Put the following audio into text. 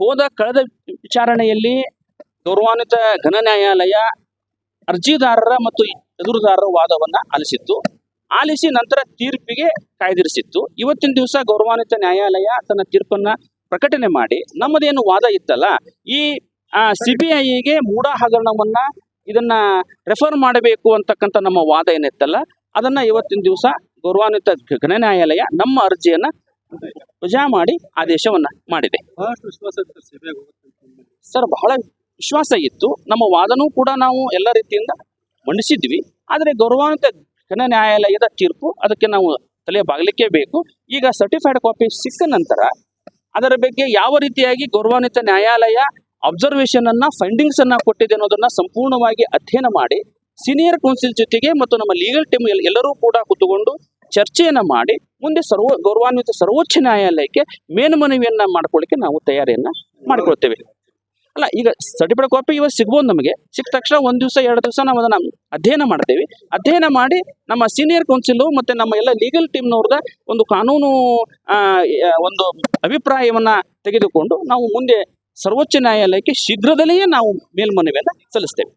ಹೋದ ಕಳೆದ ವಿಚಾರಣೆಯಲ್ಲಿ ಗೌರವಾನ್ವಿತ ಘನ ನ್ಯಾಯಾಲಯ ಅರ್ಜಿದಾರರ ಮತ್ತು ಎದುರುದಾರರ ವಾದವನ್ನು ಆಲಿಸಿತ್ತು. ಆಲಿಸಿ ನಂತರ ತೀರ್ಪಿಗೆ ಕಾಯ್ದಿರಿಸಿತ್ತು. ಇವತ್ತಿನ ದಿವಸ ಗೌರವಾನ್ವಿತ ನ್ಯಾಯಾಲಯ ತನ್ನ ತೀರ್ಪನ್ನ ಪ್ರಕಟಣೆ ಮಾಡಿ, ನಮ್ಮದೇನು ವಾದ ಇತ್ತಲ್ಲ? ಈ ಸಿಬಿಐಗೆ ಮೂಢ ಹಗರಣವನ್ನ ಇದನ್ನ ರೆಫರ್ ಮಾಡಬೇಕು ಅಂತಕ್ಕಂಥ ನಮ್ಮ ವಾದ ಏನಿತ್ತಲ್ಲ, ಅದನ್ನ ಇವತ್ತಿನ ದಿವಸ ಗೌರವಾನ್ವಿತ ಘನ ನ್ಯಾಯಾಲಯ ನಮ್ಮ ಅರ್ಜಿಯನ್ನ ವಜಾ ಮಾಡಿ ಆದೇಶವನ್ನ ಮಾಡಿದೆ. ಸರ್ ಬಹಳ ವಿಶ್ವಾಸ ಇತ್ತು. ನಮ್ಮ ವಾದನೂ ಕೂಡ ನಾವು ಎಲ್ಲ ರೀತಿಯಿಂದ ಮಂಡಿಸಿದ್ವಿ. ಆದರೆ ಗೌರವಾನ್ವಿತ ಘನ ನ್ಯಾಯಾಲಯದ ತೀರ್ಪು ಅದಕ್ಕೆ ನಾವು ತಲೆ ಬಾಗಲಿಕ್ಕೆ ಬೇಕು. ಈಗ ಸರ್ಟಿಫೈಡ್ ಕಾಪಿ ಸಿಕ್ಕ ನಂತರ ಅದರ ಬಗ್ಗೆ ಯಾವ ರೀತಿಯಾಗಿ ಗೌರವಾನ್ವಿತ ನ್ಯಾಯಾಲಯ ಅಬ್ಸರ್ವೇಷನ್ ಅನ್ನ ಫೈಂಡಿಂಗ್ಸ್ ಅನ್ನ ಕೊಟ್ಟಿದೆ ಅನ್ನೋದನ್ನ ಸಂಪೂರ್ಣವಾಗಿ ಅಧ್ಯಯನ ಮಾಡಿ ಸೀನಿಯರ್ ಕೌನ್ಸಿಲ್ ಜೊತೆಗೆ ಮತ್ತು ನಮ್ಮ ಲೀಗಲ್ ಟೀಮ್ ಎಲ್ಲರೂ ಕೂಡ ಕೂತುಕೊಂಡು ಚರ್ಚೆಯನ್ನ ಮಾಡಿ ಮುಂದೆ ಸರ್ವ ಗೌರವಾನ್ವಿತ ಸರ್ವೋಚ್ಚ ನ್ಯಾಯಾಲಯಕ್ಕೆ ಮೇಲ್ಮನವಿಯನ್ನ ಮಾಡ್ಕೊಳ್ಳಿಕ್ಕೆ ನಾವು ತಯಾರಿಯನ್ನ ಮಾಡಿಕೊಳ್ತೇವೆ. ಅಲ್ಲ, ಈಗ ಸರ್ಟಿಫಿಕೇಟ್ ಕಾಪಿ ಇವತ್ತು ಸಿಗ್ಬೋದು ನಮಗೆ. ಸಿಕ್ಕ ತಕ್ಷಣ ಒಂದು ದಿವಸ, ಎರಡು ದಿವಸ ನಾವು ಅದನ್ನ ಅಧ್ಯಯನ ಮಾಡ್ತೇವೆ. ಅಧ್ಯಯನ ಮಾಡಿ ನಮ್ಮ ಸೀನಿಯರ್ ಕೌನ್ಸಿಲು ಮತ್ತೆ ನಮ್ಮ ಎಲ್ಲ ಲೀಗಲ್ ಟೀಮ್ನವ್ರದ ಒಂದು ಕಾನೂನು ಒಂದು ಅಭಿಪ್ರಾಯವನ್ನ ತೆಗೆದುಕೊಂಡು ನಾವು ಮುಂದೆ ಸರ್ವೋಚ್ಚ ನ್ಯಾಯಾಲಯಕ್ಕೆ ಶೀಘ್ರದಲ್ಲಿಯೇ ನಾವು ಮೇಲ್ಮನವಿಯನ್ನು ಸಲ್ಲಿಸ್ತೇವೆ.